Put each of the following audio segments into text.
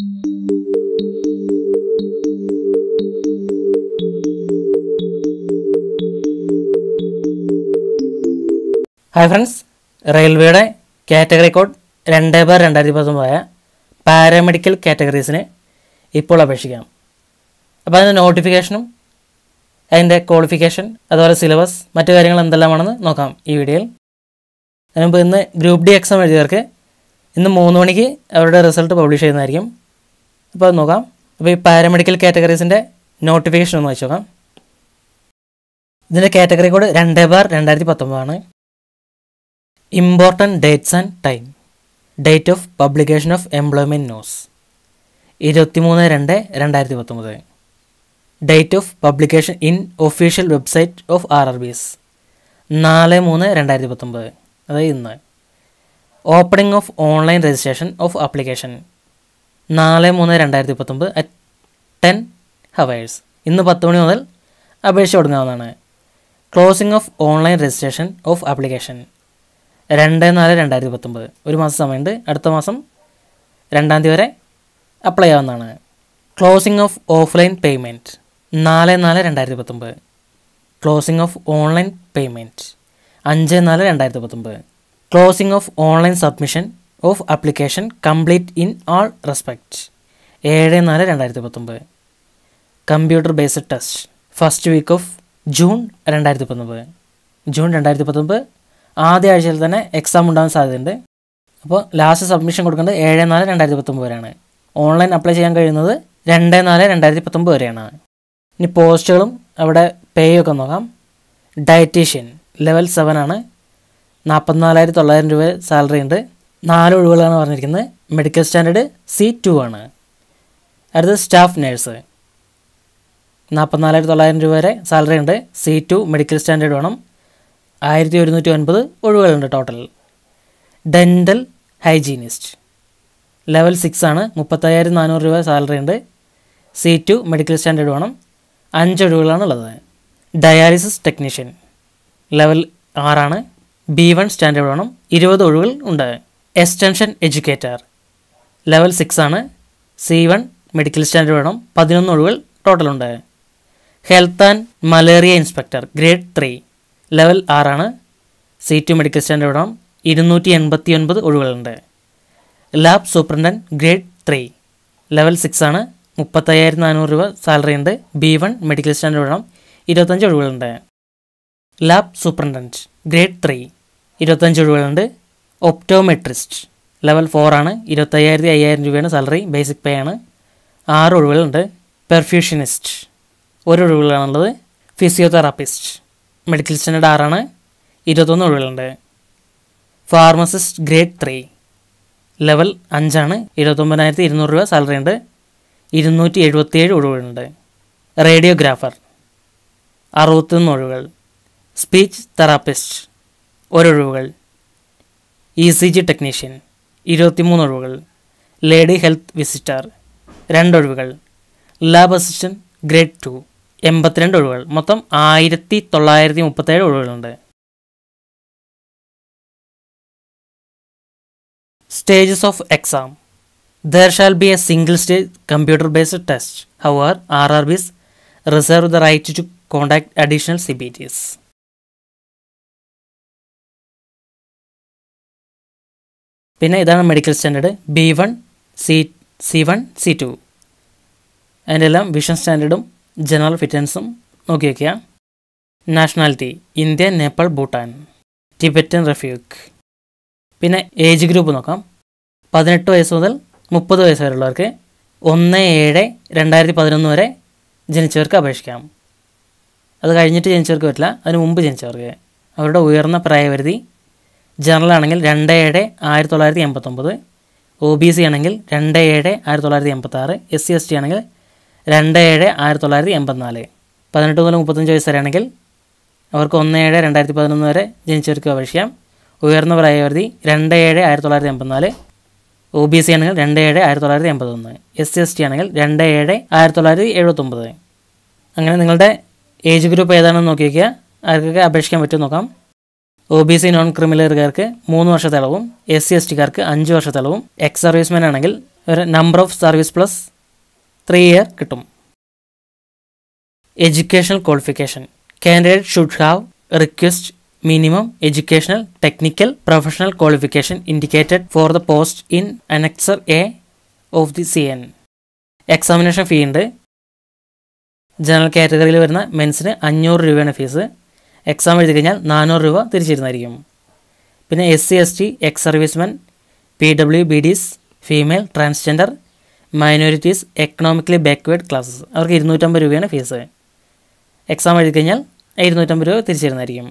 Hi friends റെയിൽവേയുടെ category code രണ്ട് bar രണ്ടായിരത്തി പത്തൊമ്പതായ പാരാമെഡിക്കൽ കാറ്റഗറീസിന് ഇപ്പോൾ അപേക്ഷിക്കാം. അപ്പോൾ അതിന്റെ നോട്ടിഫിക്കേഷനും അതിന്റെ ക്വാളിഫിക്കേഷൻ അതുപോലെ സിലബസ് മറ്റു കാര്യങ്ങൾ എന്തെല്ലാമാണെന്ന് നോക്കാം ഈ വീഡിയോയിൽ. അതിനുമുമ്പ് ഇന്ന് ഗ്രൂപ്പ് ഡി എക്സാം എഴുതിയവർക്ക് ഇന്ന് മൂന്ന് മണിക്ക് അവരുടെ റിസൾട്ട് പബ്ലിഷ് ചെയ്യുന്നതായിരിക്കും. അപ്പോൾ അത് നോക്കാം. അപ്പോൾ ഈ പാരാമെഡിക്കൽ കാറ്റഗറീസിന്റെ നോട്ടിഫിക്കേഷൻ ഒന്ന് വെച്ച് നോക്കാം. ഇതിന്റെ കാറ്റഗറി കോഡ് രണ്ട് ബാർ രണ്ടായിരത്തി പത്തൊമ്പതാണ് important dates and time date of publication of employment news ഇരുപത്തിമൂന്ന് രണ്ട് രണ്ടായിരത്തി പത്തൊമ്പത് date of publication in official website of R R B S നാല് മൂന്ന് രണ്ടായിരത്തി പത്തൊമ്പത് അതായത് ഇന്ന്. Opening of online registration of application നാല് മൂന്ന് രണ്ടായിരത്തി പത്തൊമ്പത് അറ്റ് ടെൻ ഹവേഴ്സ് ഇന്ന് പത്ത് മണി മുതൽ അപേക്ഷ തുടങ്ങാവുന്നതാണ് closing of online registration of application രണ്ട് നാല് രണ്ടായിരത്തി പത്തൊമ്പത്. ഒരു മാസം സമയമുണ്ട്. അടുത്ത മാസം രണ്ടാം തീയതി വരെ അപ്ലൈ ആവുന്നതാണ്. ക്ലോസിംഗ് ഓഫ് ഓഫ്ലൈൻ പേയ്മെന്റ് നാല് നാല് രണ്ടായിരത്തി പത്തൊമ്പത്. ക്ലോസിംഗ് ഓഫ് ഓൺലൈൻ പേയ്മെന്റ് അഞ്ച് നാല് രണ്ടായിരത്തി പത്തൊമ്പത്. Closing of online submission of application complete in all respect ഏഴ് നാല് രണ്ടായിരത്തി പത്തൊമ്പത് computer based test first week of June രണ്ടായിരത്തി പത്തൊമ്പത് ജൂൺ രണ്ടായിരത്തി പത്തൊമ്പത് ആദ്യ ആഴ്ചയിൽ തന്നെ എക്സാം ഉണ്ടാകാൻ സാധ്യതയുണ്ട്. അപ്പോൾ ലാസ്റ്റ് സബ്മിഷൻ കൊടുക്കേണ്ടത് ഏഴ് നാല് രണ്ടായിരത്തി പത്തൊമ്പത് വരെയാണ്. ഓൺലൈൻ അപ്ലൈ ചെയ്യാൻ കഴിയുന്നത് രണ്ട് നാല് രണ്ടായിരത്തി പത്തൊമ്പത് വരെയാണ്. ഇനി പോസ്റ്റുകളും അവിടെ പേയൊക്കെ നോക്കാം. ഡയറ്റീഷ്യൻ ലെവൽ സെവൻ ആണ്. നാൽപ്പത്തിനാലായിരത്തി തൊള്ളായിരം രൂപ സാലറി ഉണ്ട്. നാല് ഒഴിവുകളാണ് പറഞ്ഞിരിക്കുന്നത്. മെഡിക്കൽ സ്റ്റാൻഡേർഡ് സി ടു ആണ്. അടുത്തത് സ്റ്റാഫ് നേഴ്സ് നാൽപ്പത്തിനാലായിരത്തി തൊള്ളായിരം രൂപ വരെ സാലറി ഉണ്ട്. സി ടു മെഡിക്കൽ സ്റ്റാൻഡേർഡ് വേണം. ആയിരത്തി ഒരുന്നൂറ്റി ഒൻപത് ഒഴിവുകളുണ്ട് total dental hygienist level six ആണ്. മുപ്പത്തയ്യായിരത്തി നാനൂറ് രൂപ സാലറി ഉണ്ട്. സി ടു മെഡിക്കൽ സ്റ്റാൻഡേർഡ് വേണം. അഞ്ച് ഒഴിവുകളാണ് ഉള്ളത്. ഡയാലിസിസ് ടെക്നീഷ്യൻ ലെവൽ ആറാണ്. ബി വൺ സ്റ്റാൻഡേർഡ് വേണം. ഇരുപത് ഒഴിവുകൾ ഉണ്ട്. Extension educator. ലെവൽ സിക്സ് ആണ്. സി വൺ മെഡിക്കൽ സ്റ്റാൻഡേർഡ് വേണം. പതിനൊന്ന് ഒഴിവുകൾ ടോട്ടലുണ്ട് health and malaria inspector grade three. Level ആറാണ് സി ടു മെഡിക്കൽ സ്റ്റാൻഡേർഡ് വേണം. ഇരുന്നൂറ്റി എൺപത്തി ഒൻപത് ഒഴിവുകളുണ്ട് lab superintendent grade three. Level six ആണ്. മുപ്പത്തയ്യായിരത്തി നാനൂറ് രൂപ സാലറി ഉണ്ട്. ബി വൺ മെഡിക്കൽ സ്റ്റാൻഡേർഡ് വേണം. ഇരുപത്തഞ്ച് ഒഴിവുകളുണ്ട് ലാബ് സൂപ്രണ്ടന്റ് ഗ്രേഡ് ത്രീ. ഇരുപത്തഞ്ച് ഒഴിവുകളുണ്ട് ഒപ്റ്റോമെട്രിസ്റ്റ്. ലെവൽ ഫോർ ആണ്. ഇരുപത്തയ്യായിരത്തി അയ്യായിരം രൂപയാണ് സാലറി ബേസിക് പേ ആണ്. ആറ് ഒഴിവുകളുണ്ട്. പെർഫ്യൂഷനിസ്റ്റ് ഒരു ഒഴിവുകളാണുള്ളത്. ഫിസിയോതെറാപ്പിസ്റ്റ് മെഡിക്കൽ സ്റ്റാൻഡേർഡ് ആറാണ് ഇരുപത്തൊന്ന് ഒഴിവുകളുണ്ട്. ഫാർമസിസ്റ്റ് ഗ്രേഡ് ത്രീ ലെവൽ അഞ്ചാണ് ഇരുപത്തൊമ്പതിനായിരത്തി ഇരുന്നൂറ് രൂപ സാലറി ഉണ്ട്. ഇരുന്നൂറ്റി എഴുപത്തിയേഴ് ഒഴിവുകളുണ്ട്. റേഡിയോഗ്രാഫർ അറുപത്തൊന്ന് ഒഴിവുകൾ. സ്പീച്ച് തെറാപ്പിസ്റ്റ് ഒരൊഴിവുകൾ ഇ സി ജി ടെക്നീഷ്യൻ ഇരുപത്തിമൂന്ന് ഒഴിവുകൾ. ലേഡി ഹെൽത്ത് വിസിറ്റർ രണ്ടൊഴിവുകൾ ലാബ് അസിസ്റ്റന്റ് ഗ്രേഡ് ടു എൺപത്തിരണ്ട് ഒഴിവുകൾ. മൊത്തം ആയിരത്തി തൊള്ളായിരത്തി മുപ്പത്തേഴ് ഒഴിവുകളുണ്ട്. Stages of exam there shall be a single stage computer based test however R R Bs reserve the right to contact additional C B Ts പിന്നെ ഇതാണ് medical standard B one C C one C two അതിന്റെ എല്ലാം vision സ്റ്റാൻഡേർഡും general ഫിറ്റൻസും നോക്കി വയ്ക്കുക nationality India Nepal Bhutan. Tibetan refugee പിന്നെ age group നോക്കാം. പതിനെട്ട് വയസ്സ് മുതൽ മുപ്പത് വയസ്സ് വരെയുള്ളവർക്ക് ഒന്ന് ഏഴ് രണ്ടായിരത്തി പതിനൊന്ന് വരെ ജനിച്ചവർക്ക് അപേക്ഷിക്കാം. അത് കഴിഞ്ഞിട്ട് ജനിച്ചവർക്ക് പറ്റില്ല. അതിന് മുമ്പ് ജനിച്ചവർക്ക്. അവരുടെ ഉയർന്ന പ്രായപരിധി ജനറൽ ആണെങ്കിൽ രണ്ട് ഏഴ് ആയിരത്തി തൊള്ളായിരത്തി എൺപത്തൊമ്പത് ഒ ബി സി ആണെങ്കിൽ രണ്ട് ഏഴ് ആയിരത്തി തൊള്ളായിരത്തി എൺപത്താറ് എസ് സി എസ് ടി ആണെങ്കിൽ രണ്ട് ഏഴ് ആയിരത്തി തൊള്ളായിരത്തി എൺപത്തിനാല് പതിനെട്ട് മുതൽ മുപ്പത്തഞ്ച് വയസ്സ് വരെയാണെങ്കിൽ അവർക്ക് ഒന്ന് ഏഴ് രണ്ടായിരത്തി പതിനൊന്ന് വരെ ജനിച്ചവർക്ക് അപേക്ഷിക്കാം ഉയർന്ന പ്രായപരിധി രണ്ട് ഏഴ് ആയിരത്തി തൊള്ളായിരത്തി എൺപത്തിനാല് ഒ ബി സി ആണെങ്കിൽ രണ്ട് ഏഴ് ആയിരത്തി തൊള്ളായിരത്തി എൺപത്തൊന്ന് എസ് സി എസ് ടി ആണെങ്കിൽ രണ്ട് ഏഴ് ആയിരത്തി തൊള്ളായിരത്തി എഴുപത്തൊമ്പത് അങ്ങനെ നിങ്ങളുടെ ഏജ് ഗ്രൂപ്പ് ഏതാണെന്ന് നോക്കി വയ്ക്കുക ആർക്കൊക്കെ അപേക്ഷിക്കാൻ പറ്റും നോക്കാം. ഒ ബി സി നോൺ ക്രിമിനലുകാർക്ക് മൂന്ന് വർഷത്തെ അളവും എസ് സി എസ് ടിക്കാർക്ക് അഞ്ച് വർഷത്തെ അളവും എക്സ് സർവീസ്മാൻ ആണെങ്കിൽ ഒരു number of service plus three year കിട്ടും. Educational qualification candidate should have request minimum educational technical professional qualification indicated for the post in annexure A of the C N examination fee ഉണ്ട്. General കാറ്റഗറിയിൽ വരുന്ന മെൻസിന് അഞ്ഞൂറ് രൂപയാണ് fees exam എഴുതി കഴിഞ്ഞാൽ നാനൂറ് രൂപ തിരിച്ചിരുന്നായിരിക്കും. പിന്നെ S C S T ex servicemen P W B Ds female transgender minorities economically backward classes അവർക്ക് ഇരുന്നൂറ്റമ്പത് രൂപയാണ് ഫീസ് എക്സാം എഴുതി കഴിഞ്ഞാൽ ഇരുന്നൂറ്റമ്പത് രൂപ തിരിച്ചിരുന്നായിരിക്കും.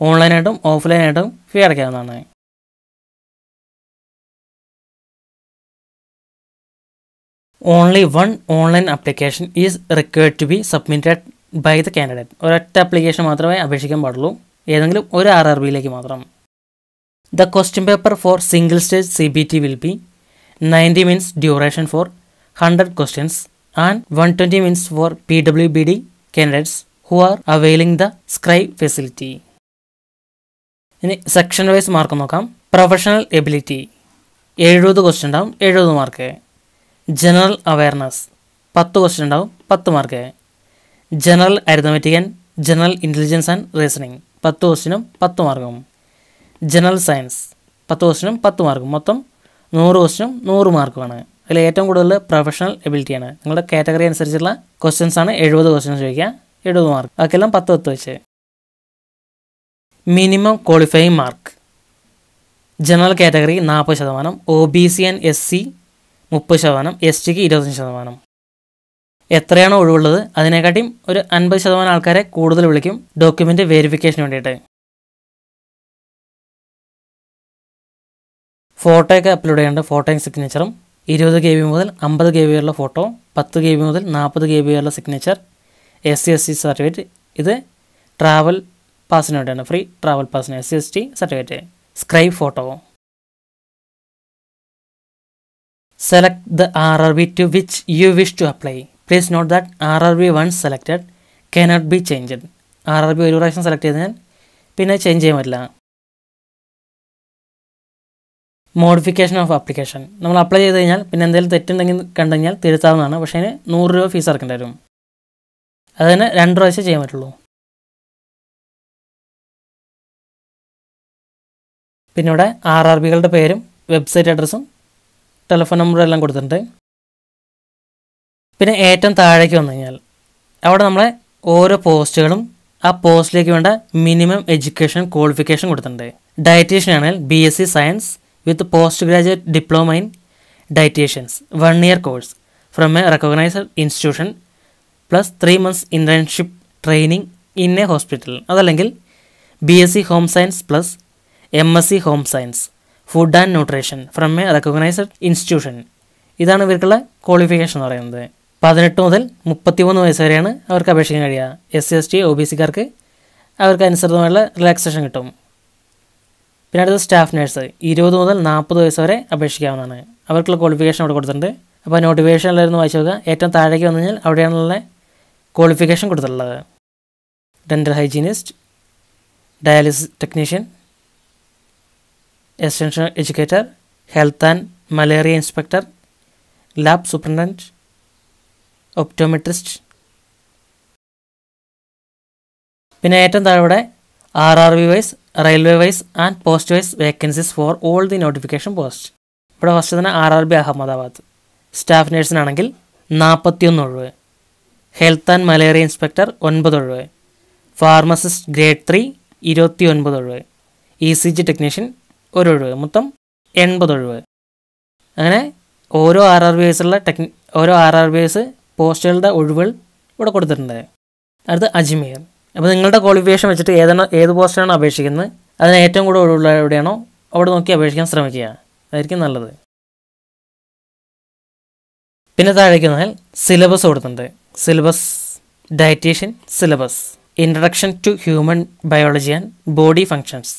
ഓൺലൈനായിട്ടും ഓഫ്ലൈനായിട്ടും fee അടയ്ക്കാവുന്നതാണ്. Only one online application is required to be submitted by the candidate ഒരൊറ്റ ആപ്ലിക്കേഷൻ മാത്രമേ അപേക്ഷിക്കാൻ പാടുള്ളൂ. ഏതെങ്കിലും ഒരു ആർ ആർ ബിയിലേക്ക് മാത്രം. The question paper for single stage C B T will be ninety minutes duration for hundred questions and one twenty minutes for P W B D candidates who are availing the scribe facility ഇനി section wise mark നോക്കാം. Professional ability എഴുപത് question ഉണ്ടാവും. എഴുപത് mark general awareness പത്ത് question ഉണ്ടാവും. പത്ത് mark general arithmetic and general intelligence and reasoning പത്ത് ക്വസ്റ്റിനും പത്ത് മാർക്കും ജനറൽ സയൻസ് പത്ത് ക്വസ്റ്റിനും പത്ത് മാർക്കും മൊത്തം നൂറ് ക്വസ്റ്റിനും നൂറ് മാർക്കുമാണ് അതിൽ ഏറ്റവും കൂടുതൽ പ്രൊഫഷണൽ എബിലിറ്റിയാണ് നിങ്ങളുടെ കാറ്റഗറി അനുസരിച്ചുള്ള ക്വസ്റ്റ്യൻസ് ആണ് എഴുപത് ക്വസ്റ്റ്യൻസ് ചോദിക്കുക. എഴുപത് മാർക്ക് ബാക്കിയെല്ലാം പത്ത് പത്ത് വെച്ച്. Minimum qualifying mark general category നാൽപ്പത് ശതമാനം. O B C and S C മുപ്പത് ശതമാനം. എസ് ടിക്ക് ഇരുപത്തഞ്ച് ശതമാനം. എത്രയാണോ ഒഴിവുള്ളത് അതിനെക്കാട്ടിയും ഒരു അൻപത് ശതമാനം ആൾക്കാരെ കൂടുതൽ വിളിക്കും ഡോക്യുമെന്റ് വെരിഫിക്കേഷന് വേണ്ടിയിട്ട്. ഫോട്ടോയൊക്കെ അപ്ലോഡ് ചെയ്യേണ്ട ഫോട്ടോയും സിഗ്നേച്ചറും ഇരുപത് കെ ബി മുതൽ അമ്പത് കെ ബി വരെയുള്ള ഫോട്ടോ പത്ത് കെ ബി മുതൽ നാൽപ്പത് കെ ബി വരെയുള്ള signature S C S T certificate ഇത് ട്രാവൽ പാസിന് വേണ്ടിയാണ്. Free travel പാസിന് S C S T certificate scribe photo select the R R B to which you wish to which you note that R R B one selected once be cannot R R B ഒരു പ്രാവശ്യം select ചെയ്താൽ പിന്നെ change ചെയ്യാൻ പറ്റില്ല. Modification of application നമ്മൾ apply ചെയ്ത് കഴിഞ്ഞാൽ പിന്നെ എന്തെങ്കിലും തെറ്റുണ്ടെങ്കിൽ കണ്ടുകഴിഞ്ഞാൽ തിരുത്താവുന്നതാണ്. പക്ഷേ അതിന് നൂറ് രൂപ ഫീസ് അടക്കേണ്ടി വരും. അതിന് രണ്ട് പ്രാവശ്യം ചെയ്യാൻ പറ്റുള്ളൂ. പിന്നെ ഇവിടെ ആർ ആർ ബികളുടെ പേരും വെബ്സൈറ്റ് അഡ്രസ്സും ടെലിഫോൺ നമ്പറും എല്ലാം കൊടുത്തിട്ടുണ്ട്. പിന്നെ ഏറ്റവും താഴേക്ക് വന്നു കഴിഞ്ഞാൽ അവിടെ നമ്മളെ ഓരോ പോസ്റ്റുകളും ആ പോസ്റ്റിലേക്ക് വേണ്ട മിനിമം എഡ്യൂക്കേഷൻ ക്വാളിഫിക്കേഷൻ കൊടുത്തിട്ടുണ്ട്. ഡയറ്റീഷ്യൻ ആണെങ്കിൽ B S C science with post graduate diploma in dietitians one year course from a recognised institution plus three months internship training in a hospital അതല്ലെങ്കിൽ B S C home science plus M S C home science food and nutrition from a recognised institution ഇതാണ് ഇവർക്കുള്ള qualification എന്ന് പറയുന്നത്. പതിനെട്ട് മുതൽ മുപ്പത്തിമൂന്ന് വയസ്സ് വരെയാണ് അവർക്ക് അപേക്ഷിക്കാൻ കഴിയുക. S C S T O B സിക്കാർക്ക് അവർക്ക് അനുസൃതമായുള്ള റിലാക്സേഷൻ കിട്ടും. പിന്നെ അടുത്തത് സ്റ്റാഫ് നേഴ്സ് ഇരുപത് മുതൽ നാൽപ്പത് വയസ്സ് വരെ അപേക്ഷിക്കാവുന്നതാണ്. അവർക്കുള്ള ക്വാളിഫിക്കേഷൻ അവിടെ കൊടുത്തിട്ടുണ്ട്. അപ്പോൾ നോട്ടിഫിക്കേഷൻ എല്ലാവരും വായിച്ചു നോക്കുക. ഏറ്റവും താഴേക്ക് വന്നു കഴിഞ്ഞാൽ അവിടെയാണുള്ള ക്വാളിഫിക്കേഷൻ കൊടുത്തിട്ടുള്ളത്. Dental hygienist dialysis technician extension educator health and malaria inspector lab superintendent optometrist പിന്നെ ഏറ്റവും താഴെ R R B wise railway wise and post wise vacancies for all the notification post ഇവിടെ ഫസ്റ്റ് തന്നെ R R B Ahmedabad. Staff നേഴ്സിനാണെങ്കിൽ നാൽപ്പത്തിയൊന്ന് ഒഴിവ് health and malaria inspector ഒൻപത് ഒഴിവ് pharmacist grade three ഇരുപത്തി ഒൻപത് ഒഴിവ് ഇ സി ജി ടെക്നീഷ്യൻ ഒരു ഒഴിവ് മൊത്തം എൺപത് ഒഴിവ് അങ്ങനെ ഓരോ ആർ ആർ ബി എസുള്ള ടെക്നി ഓരോ ആർ ആർ ബി എസ് പോസ്റ്റുകളുടെ ഒഴിവുകൾ ഇവിടെ കൊടുത്തിട്ടുണ്ട്. അടുത്ത് അജ്മീർ. അപ്പോൾ നിങ്ങളുടെ ക്വാളിഫിക്കേഷൻ വെച്ചിട്ട് ഏതാണ് ഏത് പോസ്റ്റാണ് അപേക്ഷിക്കുന്നത്? അതിന് ഏറ്റവും കൂടുതൽ ഒഴിവുള്ള എവിടെയാണോ അവിടെ നോക്കി അപേക്ഷിക്കാൻ ശ്രമിക്കുക. അതായിരിക്കും നല്ലത്. പിന്നെ താഴേക്ക് വന്നാൽ സിലബസ് കൊടുത്തിട്ടുണ്ട്. Syllabus dietitian syllabus introduction to human biology and body functions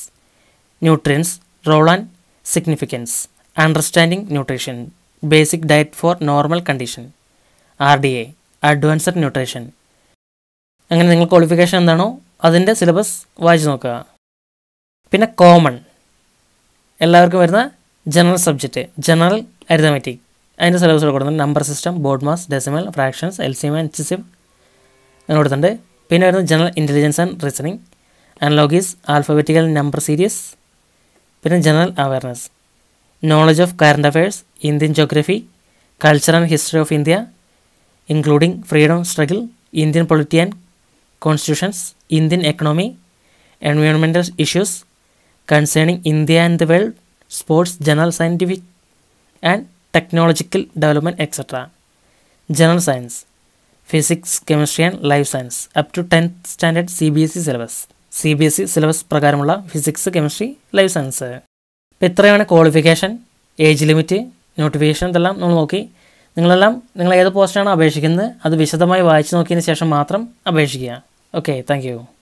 nutrients role and significance understanding nutrition basic diet for normal condition R D A advanced nutrition അങ്ങനെ നിങ്ങൾ ക്വാളിഫിക്കേഷൻ എന്താണോ അതിന്റെ സിലബസ് വായിച്ച് നോക്കുക. പിന്നെ കോമൺ എല്ലാവർക്കും വരുന്ന ജനറൽ സബ്ജക്റ്റ് ജനറൽ അരിതമെറ്റിക് അതിന്റെ സിലബസ് കൊടുക്കുന്നുണ്ട് number system BODMAS decimal fractions L C M H SIM അങ്ങനെ കൊടുത്തിട്ടുണ്ട്. പിന്നെ വരുന്നത് general intelligence and reasoning analogies alphabetical number series പിന്നെ general awareness knowledge of current affairs Indian geography culture and history of India polity and constitutions Indian economy എൻവയോൺമെന്റൽ issues concerning India and the world sports general scientific and technological development etcetera general science physics chemistry and life science up to tenth standard C B S E syllabus C B S E syllabus പ്രകാരമുള്ള physics chemistry life science അപ്പോൾ ഇത്രയാണ് qualification age limit notification ഇതെല്ലാം നമ്മൾ നോക്കി. നിങ്ങളെല്ലാം നിങ്ങൾ ഏത് പോസ്റ്റാണ് അപേക്ഷിക്കുന്നത് അത് വിശദമായി വായിച്ചു നോക്കിയതിന് ശേഷം മാത്രം അപേക്ഷിക്കുക. Okay thank